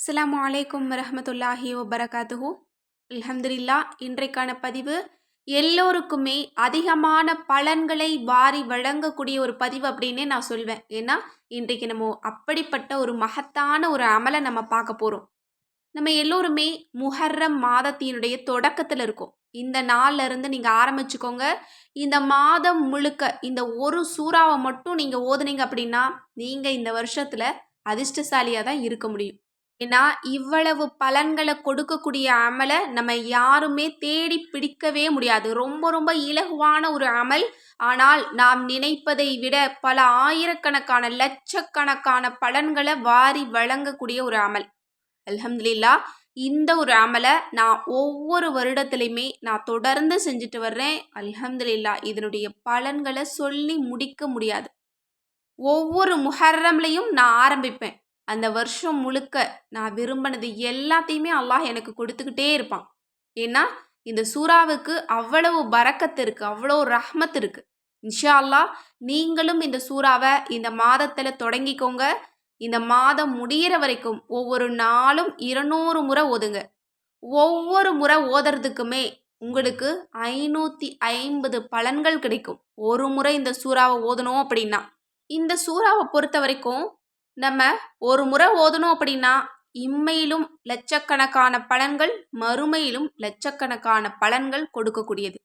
அஸ்லாம் அலைக்கும் வரஹமத்துல்லாஹி வபரகாத்துஹு. அலமதுல்லா இன்றைக்கான பதிவு எல்லோருக்குமே அதிகமான பலன்களை வாரி வழங்கக்கூடிய ஒரு பதிவு அப்படின்னே நான் சொல்வேன். ஏன்னா இன்றைக்கு நம்ம அப்படிப்பட்ட ஒரு மகத்தான ஒரு அமலை நம்ம பார்க்க போகிறோம் நம்ம எல்லோருமே முஹர்ரம் மாதத்தினுடைய தொடக்கத்தில் இருக்கோம். இந்த நாளில் இருந்து நீங்கள் ஆரம்பிச்சுக்கோங்க. இந்த மாதம் முழுக்க இந்த ஒரு சூறாவை மட்டும் நீங்கள் ஓதுனீங்க அப்படின்னா நீங்கள் இந்த வருஷத்தில் அதிர்ஷ்டசாலியாக தான் இருக்க முடியும். ஏன்னா இவ்வளவு பலன்களை கொடுக்கக்கூடிய அமலை நம்ம யாருமே தேடி பிடிக்கவே முடியாது. ரொம்ப ரொம்ப இலகுவான ஒரு அமல். ஆனால் நாம் நினைப்பதை விட பல ஆயிரக்கணக்கான லட்சக்கணக்கான பலன்களை வாரி வழங்கக்கூடிய ஒரு அமல். அல்ஹம்துலில்லா இந்த ஒரு அமலை நான் ஒவ்வொரு வருடத்துலையுமே நான் தொடர்ந்து செஞ்சுட்டு வர்றேன். அல்ஹம்துலில்லா இதனுடைய பலன்களை சொல்லி முடிக்க முடியாது. ஒவ்வொரு முஹர்ரம்லையும் நான் ஆரம்பிப்பேன். அந்த வருஷம் முழுக்க நான் விரும்பினது எல்லாத்தையுமே அல்லாஹ் எனக்கு கொடுத்துக்கிட்டே இருப்பான். ஏன்னா இந்த சூறாவுக்கு அவ்வளவு பறக்கத்து இருக்குது அவ்வளோ ரஹ்மத் இருக்குது இன்ஷா அல்லாஹ் நீங்களும் இந்த சூறாவை இந்த மாதத்தில் தொடங்கிக்கோங்க. இந்த மாதம் முடியிற வரைக்கும் ஒவ்வொரு நாளும் இருநூறு முறை ஓதுங்க. ஒவ்வொரு முறை ஓதுறதுக்குமே உங்களுக்கு ஐநூற்றி ஐம்பது பலன்கள் கிடைக்கும். ஒரு முறை இந்த சூறாவை ஓதணும் அப்படின்னா. இந்த சூறாவை பொறுத்த வரைக்கும் நம்ம ஒரு முறை ஓதணும் அப்படின்னா இம்மையிலும் லட்சக்கணக்கான பலன்கள் மறுமையிலும் லட்சக்கணக்கான பலன்கள் கொடுக்கக்கூடியது.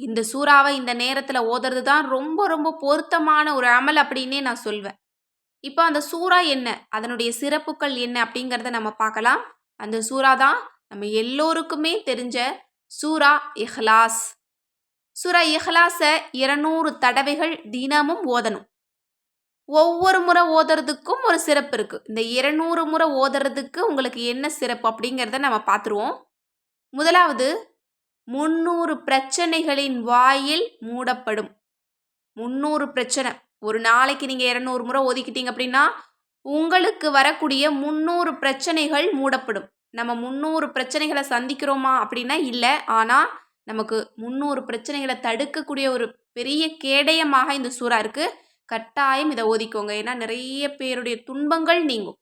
இந்த சூறாவை இந்த நேரத்தில் ஓதுறது தான் ரொம்ப ரொம்ப பொருத்தமான ஒரு அமல் அப்படின்னே நான் சொல்வேன். இப்போ அந்த சூறா என்ன? அதனுடைய சிறப்புகள் என்ன அப்படிங்கிறத நம்ம பார்க்கலாம். அந்த சூறா தான் நம்ம எல்லோருக்குமே தெரிஞ்ச சூரா இஹ்லாஸ். சூரா இஹ்லாஸை இருநூறு தடவைகள் தினமும் ஓதணும். ஒவ்வொரு முறை ஓதுறதுக்கும் ஒரு சிறப்பு இருக்குது இந்த இருநூறு முறை ஓதுறதுக்கு உங்களுக்கு என்ன சிறப்பு அப்படிங்கிறத நம்ம பார்த்துருவோம். முதலாவது முந்நூறு பிரச்சனைகளின் வாயில் மூடப்படும். முந்நூறு பிரச்சனை. ஒரு நாளைக்கு நீங்கள் இரநூறு முறை ஒதுக்கிட்டீங்க அப்படின்னா உங்களுக்கு வரக்கூடிய முந்நூறு பிரச்சனைகள் மூடப்படும். நம்ம முந்நூறு பிரச்சனைகளை சந்திக்கிறோமா அப்படின்னா இல்லை. ஆனால் நமக்கு முந்நூறு பிரச்சனைகளை தடுக்கக்கூடிய ஒரு பெரிய கேடயமாக இந்த சூறா இருக்குது கட்டாயம் இதை ஓதிக்கோங்க ஏன்னா நிறைய பேருடைய துன்பங்கள் நீங்கும்.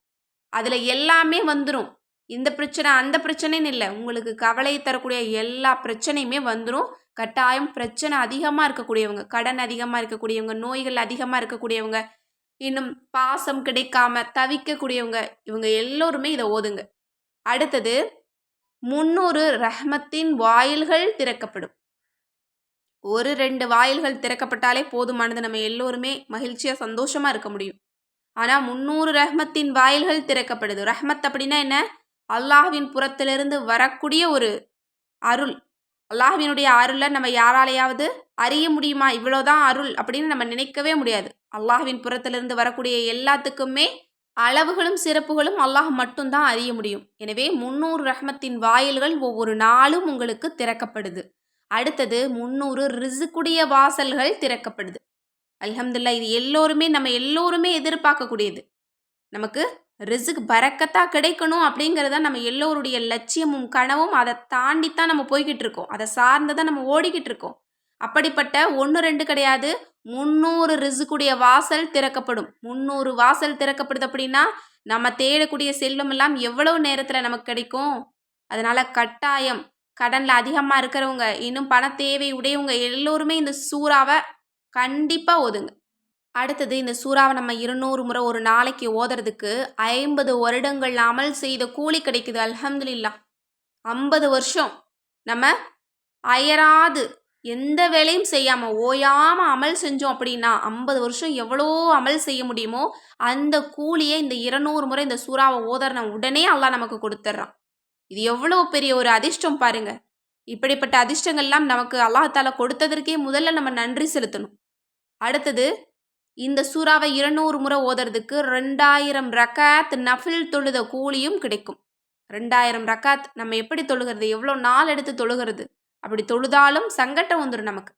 அதில் எல்லாமே வந்துடும் இந்த பிரச்சனை அந்த பிரச்சனைன்னு இல்லை. உங்களுக்கு கவலை தரக்கூடிய எல்லா பிரச்சனையுமே வந்துடும் கட்டாயம் பிரச்சனை அதிகமாக இருக்கக்கூடியவங்க கடன் அதிகமாக இருக்கக்கூடியவங்க நோய்கள் அதிகமாக இருக்கக்கூடியவங்க இன்னும் பாசம் கிடைக்காம தவிக்கக்கூடியவங்க இவங்க எல்லோருமே இதை ஓதுங்க. அடுத்தது முன்னூறு ரஹ்மத்தின் வாயில்கள் திறக்கப்படும். ஒரு ரெண்டு வாயில்கள் திறக்கப்பட்டாலே போதுமானது நம்ம எல்லோருமே மகிழ்ச்சியாக சந்தோஷமாக இருக்க முடியும். ஆனால் முந்நூறு ரஹ்மத்தின் வாயில்கள் திறக்கப்படுது. ரஹ்மத் அப்படின்னா என்ன? அல்லாஹ்வின் புறத்திலிருந்து வரக்கூடிய ஒரு அருள். அல்லாஹ்வினுடைய அருளை நம்ம யாராலையாவது அறிய முடியுமா? இவ்வளோதான் அருள் அப்படின்னு நம்ம நினைக்கவே முடியாது. அல்லாஹ்வின் புறத்திலிருந்து வரக்கூடிய எல்லாத்துக்குமே அளவுகளும் சிறப்புகளும் அல்லாஹ் மட்டும்தான் அறிய முடியும். எனவே முன்னூறு ரஹ்மத்தின் வாயில்கள் ஒவ்வொரு நாளும் உங்களுக்கு திறக்கப்படுது. அடுத்தது முந்நூறு ரிசுக்குடைய வாசல்கள் திறக்கப்படுது. அல்ஹம்துல்லா இது எல்லோருமே நம்ம எல்லோருமே எதிர்பார்க்கக்கூடியது. நமக்கு ரிசுக் பறக்கத்தாக கிடைக்கணும் அப்படிங்கிறத நம்ம எல்லோருடைய லட்சியமும் கனவும் அதை தாண்டித்தான் நம்ம போய்கிட்டு இருக்கோம். அதை சார்ந்து தான் நம்ம ஓடிக்கிட்டு இருக்கோம். அப்படிப்பட்ட ஒன்று ரெண்டு கிடையாது. முந்நூறு ரிசுக்குடைய வாசல் திறக்கப்படும். முந்நூறு வாசல் திறக்கப்படுது அப்படின்னா நம்ம தேடக்கூடிய செல்வம் எல்லாம் எவ்வளவு நேரத்தில் நமக்கு கிடைக்கும்? அதனால் கட்டாயம் கடனில் அதிகமாக இருக்கிறவங்க இன்னும் பண தேவை உடையவங்க எல்லோருமே இந்த சூறாவை கண்டிப்பாக ஓதுங்க அடுத்தது இந்த சூறாவை நம்ம இருநூறு முறை ஒரு நாளைக்கு ஓதுறதுக்கு ஐம்பது வருடங்கள் அமல் செய்த கூலி கிடைக்குது அலமதுல்லா ஐம்பது வருஷம் நம்ம அயராது எந்த வேலையும் செய்யாமல் ஓயாமல் அமல் செஞ்சோம் அப்படின்னா ஐம்பது வருஷம் எவ்வளோ அமல் செய்ய முடியுமோ அந்த கூலியை இந்த இருநூறு முறை இந்த சூறாவை ஓதுறன உடனே அல்லாஹ் நமக்கு கொடுத்துட்றான் இது எவ்வளோ பெரிய ஒரு அதிர்ஷ்டம் பாருங்க. இப்படிப்பட்ட அதிர்ஷ்டங்கள்லாம் நமக்கு அல்லாஹால கொடுத்ததற்கே முதல்ல நம்ம நன்றி செலுத்தணும். அடுத்தது இந்த சூறாவை இருநூறு முறை ஓதுறதுக்கு ரெண்டாயிரம் ரக்காத் நஃபில் தொழுத கூலியும் கிடைக்கும். ரெண்டாயிரம் ரக்காத் நம்ம எப்படி தொழுகிறது? எவ்வளோ நாள் எடுத்து தொழுகிறது? அப்படி தொழுதாலும் சங்கட்டம் வந்துடும் நமக்கு.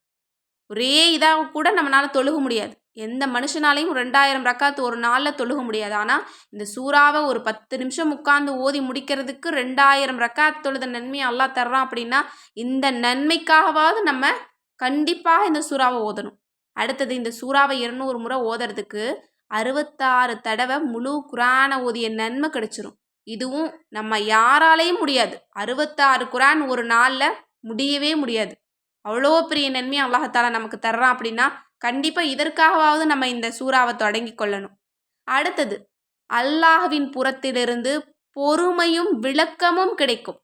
ஒரே இதாக கூட நம்மளால் தொழுக முடியாது. எந்த மனுஷனாலையும் ரெண்டாயிரம் ரக்காத்து ஒரு நாளில் தொழுக முடியாது. ஆனால் இந்த சூறாவை ஒரு பத்து நிமிஷம் உட்காந்து ஓதி முடிக்கிறதுக்கு ரெண்டாயிரம் ரக்காத் தொழுத நன்மையை அல்லா தர்றான் அப்படின்னா இந்த நன்மைக்காகவாவது நம்ம கண்டிப்பாக இந்த சூறாவை ஓதணும். அடுத்தது இந்த சூறாவை இருநூறு முறை ஓதுறதுக்கு அறுபத்தாறு தடவை முழு குரானை ஓதிய நன்மை கிடைச்சிரும். இதுவும் நம்ம யாராலையும் முடியாது. அறுபத்தாறு குரான் ஒரு நாளில் முடியவே முடியாது. அவ்வளோ பெரிய நன்மையை அல்லாஹாலா நமக்கு தர்றான் அப்படின்னா கண்டிப்பாக இதற்காகவாவது நம்ம இந்த சூறாவை தொடங்கி கொள்ளணும். அடுத்தது அல்லாஹ்வின் புறத்திலிருந்து பொறுமையும் விளக்கமும் கிடைக்கும்.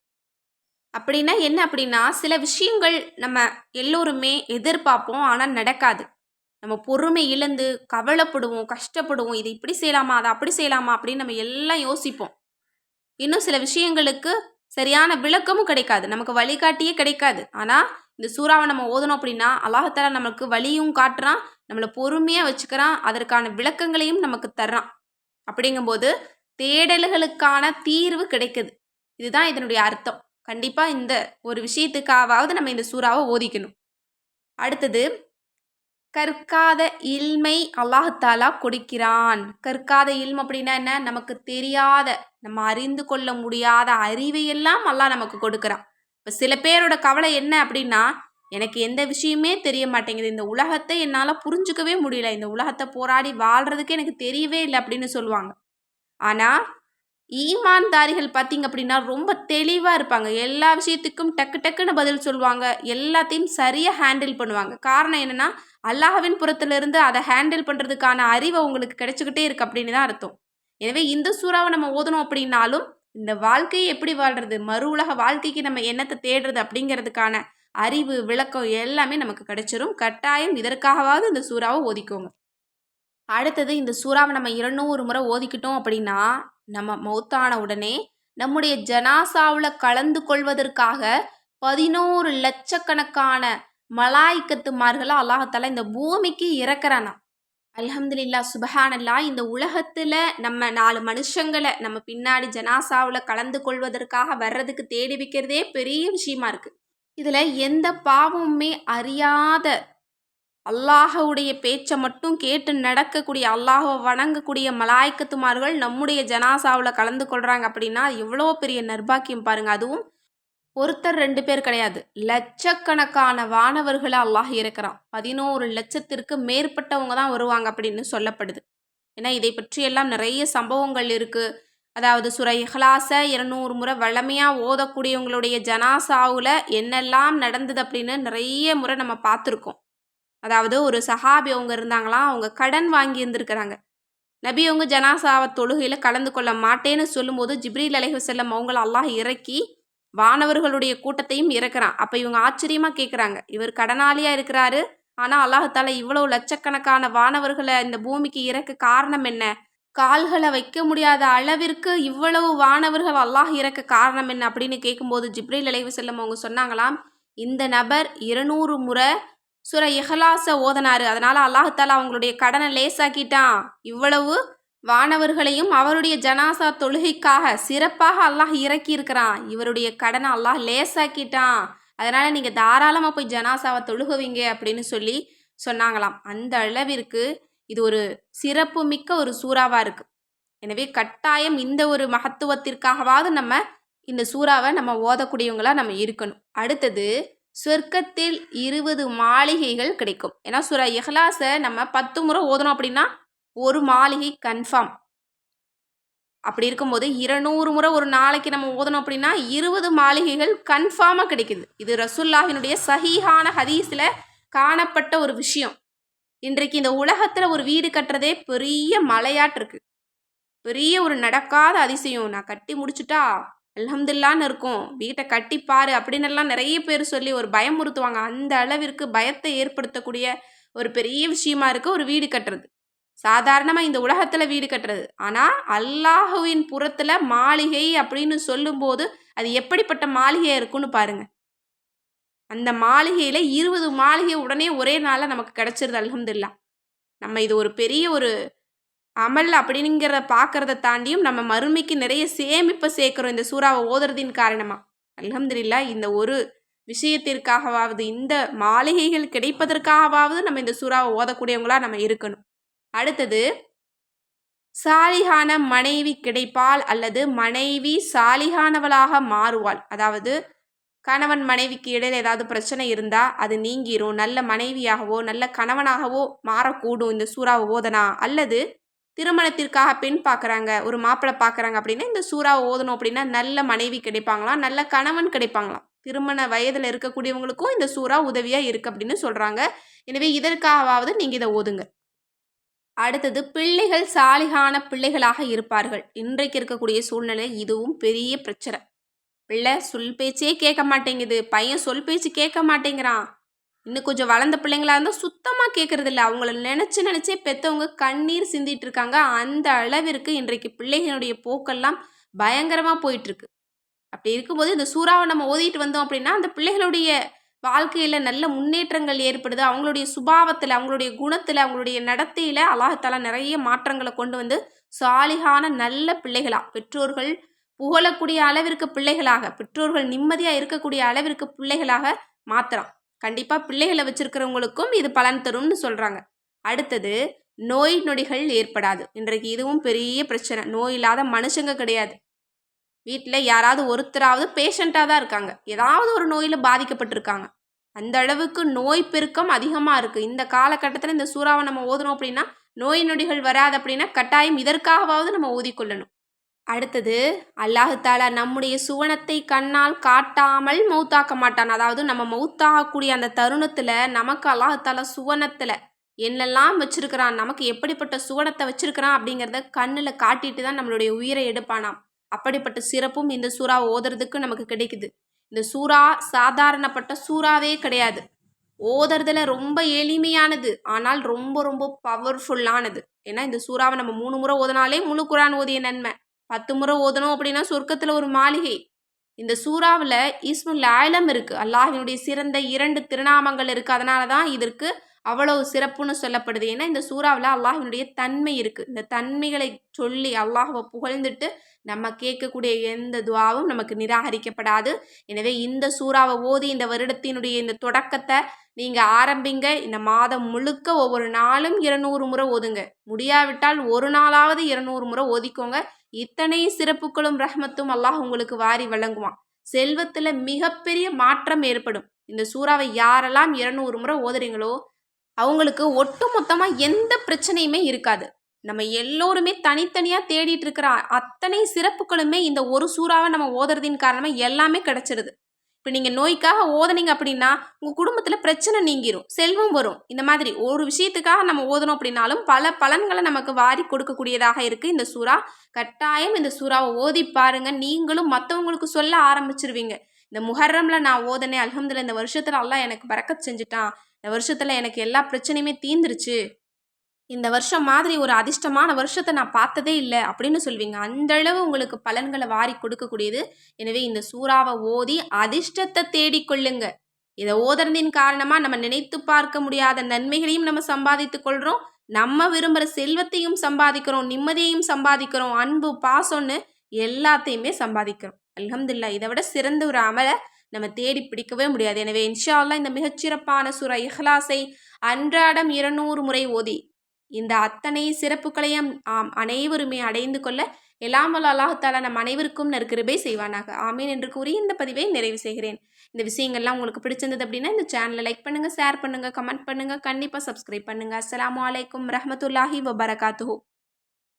அப்படின்னா என்ன அப்படின்னா சில விஷயங்கள் நம்ம எல்லோருமே எதிர்பார்ப்போம் ஆனால் நடக்காது. நம்ம பொறுமை இழந்து கவலைப்படுவோம் கஷ்டப்படுவோம் இதை இப்படி செய்யலாமா அதை அப்படி செய்யலாமா அப்படின்னு நம்ம எல்லாம் யோசிப்போம். இன்னும் சில விஷயங்களுக்கு சரியான விளக்கமும் கிடைக்காது. நமக்கு வழிகாட்டியே கிடைக்காது. ஆனால் இந்த சூறாவை நம்ம ஓதணும் அப்படின்னா அல்லாஹாலா நமக்கு வழியும் காட்டுறான் நம்மளை பொறுமையாக வச்சுக்கிறான் அதற்கான விளக்கங்களையும் நமக்கு தர்றான். அப்படிங்கும்போது தேடல்களுக்கான தீர்வு கிடைக்குது. இதுதான் இதனுடைய அர்த்தம். கண்டிப்பாக இந்த ஒரு விஷயத்துக்காவது நம்ம இந்த சூறாவை ஓதிக்கணும். அடுத்தது கற்காத இல்மை அல்லாஹாலா கொடுக்கிறான். கற்காத இல்ம் அப்படின்னா என்ன? நமக்கு தெரியாத நம்ம அறிந்து கொள்ள முடியாத அறிவையெல்லாம் அல்லாஹ் நமக்கு கொடுக்குறான். இப்போ சில பேரோட கவலை என்ன அப்படின்னா எனக்கு எந்த விஷயமே தெரிய மாட்டேங்குது. இந்த உலகத்தை என்னால் புரிஞ்சுக்கவே முடியல. இந்த உலகத்தை போராடி வாழ்கிறதுக்கு எனக்கு தெரியவே இல்லை அப்படின்னு சொல்லுவாங்க. ஆனால் ஈமான்தாரிகள் பார்த்தீங்க அப்படின்னா ரொம்ப தெளிவாக இருப்பாங்க. எல்லா விஷயத்துக்கும் டக்கு டக்குன்னு பதில் சொல்லுவாங்க. எல்லாத்தையும் சரியாக ஹேண்டில் பண்ணுவாங்க. காரணம் என்னென்னா அல்லாஹவின் புறத்திலிருந்து அதை ஹேண்டில் பண்ணுறதுக்கான அறிவை உங்களுக்கு கிடைச்சிக்கிட்டே இருக்கு அப்படின்னு தான் அர்த்தம். எனவே இந்த சூறாவை நம்ம ஓதணும் அப்படின்னாலும் இந்த வாழ்க்கையை எப்படி வாழ்கிறது மறு உலக வாழ்க்கைக்கு நம்ம என்னத்தை தேடுறது அப்படிங்கிறதுக்கான அறிவு விளக்கம் எல்லாமே நமக்கு கிடைச்சிரும். கட்டாயம் இதற்காகவாவது இந்த சூறாவை ஓதிக்கோங்க. அடுத்தது இந்த சூறாவை நம்ம இரநூறு முறை ஓதிக்கிட்டோம் அப்படின்னா நம்ம மௌத்தான உடனே நம்முடைய ஜனாசாவில் கலந்து கொள்வதற்காக பதினோரு லட்சக்கணக்கான மலாய்க்கத்துமார்களை அல்லாஹால இந்த பூமிக்கு இறக்குறானா. அலமதுல்லா சுபஹானல்லா இந்த உலகத்தில் நம்ம நாலு மனுஷங்களை நம்ம பின்னாடி ஜனாசாவில் கலந்து கொள்வதற்காக வர்றதுக்கு தேடி வைக்கிறதே பெரிய விஷயமா இருக்குது இதில் எந்த பாவமுமே அறியாத அல்லாஹவுடைய பேச்சை மட்டும் கேட்டு நடக்கக்கூடிய அல்லாஹவை வணங்கக்கூடிய மலாய்க்கத்துமார்கள் நம்முடைய ஜனாசாவில் கலந்து கொள்கிறாங்க அப்படின்னா எவ்வளோ பெரிய நர்பாக்கியம் பாருங்கள் அதுவும் ஒருத்தர் ரெண்டு பேர் கிடையாது. லட்சக்கணக்கான வானவர்களை அல்லாஹ் இருக்கிறான் பதினோரு லட்சத்திற்கு மேற்பட்டவங்க தான் வருவாங்க அப்படின்னு சொல்லப்படுது. ஏன்னா இதை பற்றியெல்லாம் நிறைய சம்பவங்கள் இருக்குது அதாவது சுரை இஹ்லாச இருநூறு முறை வளமையாக ஓதக்கூடியவங்களுடைய ஜனாசாவில் என்னெல்லாம் நடந்தது அப்படின்னு நிறைய முறை நம்ம பார்த்துருக்கோம். அதாவது ஒரு சஹாபி அவங்க இருந்தாங்களாம் அவங்க கடன் வாங்கி இருந்திருக்கிறாங்க. நபி அவங்க ஜனாசாவ தொழுகையில் கலந்து கொள்ள மாட்டேன்னு சொல்லும்போது ஜிப்ரீல் அலைஹு செல்லம் அவங்கள அல்லாஹ் இறக்கி வானவர்களுடைய கூட்டத்தையும் இறக்குறான். அப்போ இவங்க ஆச்சரியமாக கேட்குறாங்க இவர் கடனாளியாக இருக்கிறாரு. ஆனால் அல்லாஹால இவ்வளோ லட்சக்கணக்கான வானவர்களை இந்த பூமிக்கு இறக்க காரணம் என்ன? கால்களை வைக்க முடியாத அளவிற்கு இவ்வளவு வானவர்கள் அல்லாஹ் இறக்க காரணம் என்ன? அப்படின்னு கேட்கும்போது ஜிப்ரீல் அலைவு செல்லம் அவங்க சொன்னாங்களாம் இந்த நபர் இருநூறு முறை சுர இஹலாச ஓதனாரு. அதனால அல்லாஹால அவங்களுடைய கடனை லேசாக்கிட்டான். இவ்வளவு வானவர்களையும் அவருடைய ஜனாசா தொழுகைக்காக சிறப்பாக அல்லாஹ் இறக்கி இருக்கிறான் இவருடைய கடனை அல்லாஹ் லேசாக்கிட்டான். அதனால நீங்க தாராளமா போய் ஜனாசாவை தொழுகுவீங்க அப்படின்னு சொல்லி சொன்னாங்களாம். அந்த அளவிற்கு இது ஒரு சிறப்பு மிக்க ஒரு சூறாவா இருக்கு. எனவே கட்டாயம் இந்த ஒரு மகத்துவத்திற்காகவாவது நம்ம இந்த சூறாவை நம்ம ஓதக்கூடியவங்களா நம்ம இருக்கணும். அடுத்தது சொர்க்கத்தில் இருபது மாளிகைகள் கிடைக்கும். ஏன்னா சுர இஹ்லாஸை நம்ம பத்து முறை ஓதணும் அப்படின்னா ஒரு மாளிகை கன்ஃபார்ம் அப்படி இருக்கும்போது இருநூறு முறை ஒரு நாளைக்கு நம்ம ஓதணும் அப்படின்னா இருபது மாளிகைகள் கன்ஃபார்மாக கிடைக்குது. இது ரசுல்லாஹினுடைய சஹீஹான ஹதீஸில் காணப்பட்ட ஒரு விஷயம். இன்றைக்கு இந்த உலகத்தில் ஒரு வீடு கட்டுறதே பெரிய மலையாட்டு இருக்கு பெரிய ஒரு நடக்காத அதிசயம். நான் கட்டி முடிச்சுட்டா அலமதுல்லான்னு இருக்கும். வீட்டை கட்டிப்பாரு அப்படின்னு எல்லாம் நிறைய பேர் சொல்லி ஒரு பயமுறுத்துவாங்க அந்த அளவிற்கு பயத்தை ஏற்படுத்தக்கூடிய ஒரு பெரிய விஷயமா இருக்கு ஒரு வீடு கட்டுறது. சாதாரணமாக இந்த உலகத்தில் வீடு கட்டுறது. ஆனால் அல்லாஹுவின் புறத்தில் மாளிகை அப்படின்னு சொல்லும்போது அது எப்படிப்பட்ட மாளிகையாக இருக்குன்னு பாருங்க. அந்த மாளிகையில் இருபது மாளிகை உடனே ஒரே நாளில் நமக்கு கிடச்சிருது அலமதுல்லா நம்ம இது ஒரு பெரிய ஒரு அமல் அப்படிங்கிறத பார்க்கறத தாண்டியும் நம்ம மறுமைக்கு நிறைய சேமிப்பை சேர்க்குறோம் இந்த சூறாவை ஓதுறதின் காரணமாக அலமதுல்லா இந்த ஒரு விஷயத்திற்காகவாவது இந்த மாளிகைகள் கிடைப்பதற்காகவாவது நம்ம இந்த சூறாவை ஓதக்கூடியவங்களா நம்ம இருக்கணும். அடுத்தது சாலிகான மனைவி கிடைப்பால் அல்லது மனைவி சாலிகானவளாக மாறுவாள். அதாவது கணவன் மனைவிக்கு இடையில் ஏதாவது பிரச்சனை இருந்தால் அது நீங்கிரும். நல்ல மனைவியாகவோ நல்ல கணவனாகவோ மாறக்கூடும் இந்த சூறாவை ஓதனா. அல்லது திருமணத்திற்காக பெண் பார்க்குறாங்க ஒரு மாப்பிள்ளை பார்க்குறாங்க அப்படின்னா இந்த சூறாவை ஓதணும் அப்படின்னா நல்ல மனைவி கிடைப்பாங்களாம் நல்ல கணவன் கிடைப்பாங்களாம். திருமண வயதில் இருக்கக்கூடியவங்களுக்கும் இந்த சூறா உதவியாக இருக்குது அப்படின்னு சொல்கிறாங்க எனவே இதற்காகவாவது நீங்கள் இதை ஓதுங்க. அடுத்தது பிள்ளைகள் சாலிகான பிள்ளைகளாக இருப்பார்கள். இன்றைக்கு இருக்கக்கூடிய சூழ்நிலை இதுவும் பெரிய பிரச்சனை. பிள்ளை சொல் பேச்சே கேட்க மாட்டேங்குது. பையன் சொல் பேச்சு கேட்க மாட்டேங்கிறான். இன்னும் கொஞ்சம் வளர்ந்த பிள்ளைங்களா இருந்தால் சுத்தமாக கேட்குறது இல்லை அவங்கள நினச்சி நினச்சே பெற்றவங்க கண்ணீர் சிந்திட்டு இருக்காங்க. அந்த அளவிற்கு இன்றைக்கு பிள்ளைகளுடைய போக்கெல்லாம் பயங்கரமாக போயிட்டுருக்கு. அப்படி இருக்கும்போது இந்த சூறாவை நம்ம ஓதிட்டு வந்தோம் அப்படின்னா அந்த பிள்ளைகளுடைய வாழ்க்கையில் நல்ல முன்னேற்றங்கள் ஏற்படுது. அவங்களுடைய சுபாவத்தில் அவங்களுடைய குணத்தில் அவங்களுடைய நடத்தையில் அல்லாஹாலா நிறைய மாற்றங்களை கொண்டு வந்து சாலிகான நல்ல பிள்ளைகளாக பெற்றோர்கள் புகழக்கூடிய அளவிற்கு பிள்ளைகளாக பெற்றோர்கள் நிம்மதியாக இருக்கக்கூடிய அளவிற்கு பிள்ளைகளாக மாத்திரம் கண்டிப்பாக பிள்ளைகளை வச்சுருக்கிறவங்களுக்கும் இது பலன் தரும்னு சொல்கிறாங்க அடுத்தது நோய் நொடிகள் ஏற்படாது. இன்றைக்கு இதுவும் பெரிய பிரச்சனை. நோய் இல்லாத மனுஷங்க கிடையாது. வீட்டில் யாராவது ஒருத்தராவது பேஷண்ட்டாக தான் இருக்காங்க. ஏதாவது ஒரு நோயில் பாதிக்கப்பட்டிருக்காங்க. அந்த அளவுக்கு நோய் பெருக்கம் அதிகமாக இருக்குது இந்த காலகட்டத்தில் இந்த சூறாவை நம்ம ஓதணும் அப்படின்னா நோய் நொடிகள் வராது அப்படின்னா கட்டாயம் இதற்காகவாவது நம்ம ஊதிக்கொள்ளணும் அடுத்தது அல்லாஹு தாலா நம்முடைய சுவனத்தை கண்ணால் காட்டாமல் மௌத்தாக்க மாட்டான். அதாவது நம்ம மௌத்தாகக்கூடிய அந்த தருணத்தில் நமக்கு அல்லாஹு தாலா சுவனத்தில் என்னெல்லாம் வச்சிருக்கிறான் நமக்கு எப்படிப்பட்ட சுவனத்தை வச்சிருக்கிறான் அப்படிங்கிறத கண்ணில் காட்டிட்டு தான் நம்மளுடைய உயிரை எடுப்பானாம். அப்படிப்பட்ட சிறப்பும் இந்த சூறா ஓதுறதுக்கு நமக்கு கிடைக்குது. இந்த சூறா சாதாரணப்பட்ட சூறாவே கிடையாது. ஓதுறதுல ரொம்ப எளிமையானது ஆனால் ரொம்ப ரொம்ப பவர்ஃபுல்லானது ஏன்னா இந்த சூறாவை நம்ம மூணு முறை ஓதினாலே முழு குரான் ஓதிய நன்மை. பத்து முறை ஓதணும் அப்படின்னா சொர்க்கத்தில் ஒரு மாளிகை. இந்த சூறாவில் ஈஸ்முல் ஆயிலம் இருக்குது அல்லாஹினுடைய சிறந்த இரண்டு திருநாமங்கள் இருக்குது அதனால தான் இதற்கு அவ்வளவு சிறப்புன்னு சொல்லப்படுது. ஏன்னா இந்த சூறாவில் அல்லாஹினுடைய தன்மை இருக்குது இந்த தன்மைகளை சொல்லி அல்லாஹுவை புகழ்ந்துட்டு நம்ம கேட்கக்கூடிய எந்த துவாவும் நமக்கு நிராகரிக்கப்படாது. எனவே இந்த சூறாவை ஓதி இந்த வருடத்தினுடைய இந்த தொடக்கத்தை நீங்கள் ஆரம்பிங்க. இந்த மாதம் முழுக்க ஒவ்வொரு நாளும் இருநூறு முறை ஓதுங்க. முடியாவிட்டால் ஒரு நாளாவது இருநூறு முறை ஓதிக்கோங்க. இத்தனை சிறப்புகளும் ரஹ்மத்தும் அல்லாஹ் உங்களுக்கு வாரி வழங்குவான். செல்வத்தில் மிகப்பெரிய மாற்றம் ஏற்படும். இந்த சூறாவை யாரெல்லாம் இருநூறு முறை ஓதுறீங்களோ அவங்களுக்கு ஒட்டு மொத்தமாக எந்த பிரச்சனையுமே இருக்காது. நம்ம எல்லோருமே தனித்தனியாக தேடிட்டு இருக்கிற அத்தனை சிறப்புகளுமே இந்த ஒரு சூறாவை நம்ம ஓதுறதின் காரணமாக எல்லாமே கிடச்சிருது. இப்போ நீங்கள் நோய்க்காக ஓதுனீங்க அப்படின்னா உங்கள் குடும்பத்தில் பிரச்சனை நீங்கிரும் செல்வம் வரும். இந்த மாதிரி ஒரு விஷயத்துக்காக நம்ம ஓதணும் அப்படின்னாலும் பல பலன்களை நமக்கு வாரி கொடுக்கக்கூடியதாக இருக்குது இந்த சூறா கட்டாயம் இந்த சூறாவை ஓதி பாருங்கள் நீங்களும் மற்றவங்களுக்கு சொல்ல ஆரம்பிச்சிருவீங்க. இந்த முஹர்ரமில் நான் ஓதனே அலமதுல இந்த வருஷத்தில் எல்லாம் எனக்கு பறக்க செஞ்சுட்டான். இந்த வருஷத்தில் எனக்கு எல்லா பிரச்சனையுமே தீந்துருச்சு இந்த வருஷம் மாதிரி ஒரு அதிர்ஷ்டமான வருஷத்தை நான் பார்த்ததே இல்லை அப்படின்னு சொல்வீங்க. அந்த அளவு உங்களுக்கு பலன்களை வாரி கொடுக்கக்கூடியது. எனவே இந்த சூறாவை ஓதி அதிர்ஷ்டத்தை தேடிக்கொள்ளுங்க இதை ஓதுறதின் காரணமாக நம்ம நினைத்து பார்க்க முடியாத நன்மைகளையும் நம்ம சம்பாதித்து கொள்கிறோம் நம்ம விரும்புகிற செல்வத்தையும் சம்பாதிக்கிறோம் நிம்மதியையும் சம்பாதிக்கிறோம் அன்பு பாசம்னு எல்லாத்தையுமே சம்பாதிக்கிறோம். அலமதுல்லா இதை விட சிறந்த ஒரு அமலை நம்ம தேடி பிடிக்கவே முடியாது. எனவே இன்ஷா அல்லா இந்த மிகச்சிறப்பான சுர இஹ்லாஸை அன்றாடம் இருநூறு முறை ஓதி இந்த அத்தனை சிறப்புகளையும் ஆம் அனைவருமே அடைந்து கொள்ள எல்லாம் வல்ல அல்லாஹாலா நம் அனைவருக்கும் நற்கிருபை செய்வானாக. ஆமீன் என்று கூறி இந்த பதிவை நிறைவு செய்கிறேன். இந்த விஷயங்கள்லாம் உங்களுக்கு பிடிச்சிருந்தது அப்படின்னா இந்த சேனலை லைக் பண்ணுங்கள் ஷேர் பண்ணுங்கள் கமெண்ட் பண்ணுங்கள் கண்டிப்பாக சப்ஸ்கிரைப் பண்ணுங்கள் அஸ்லாம் வலைக்கம் ரஹமத்துல்லாஹி வபரகாத்து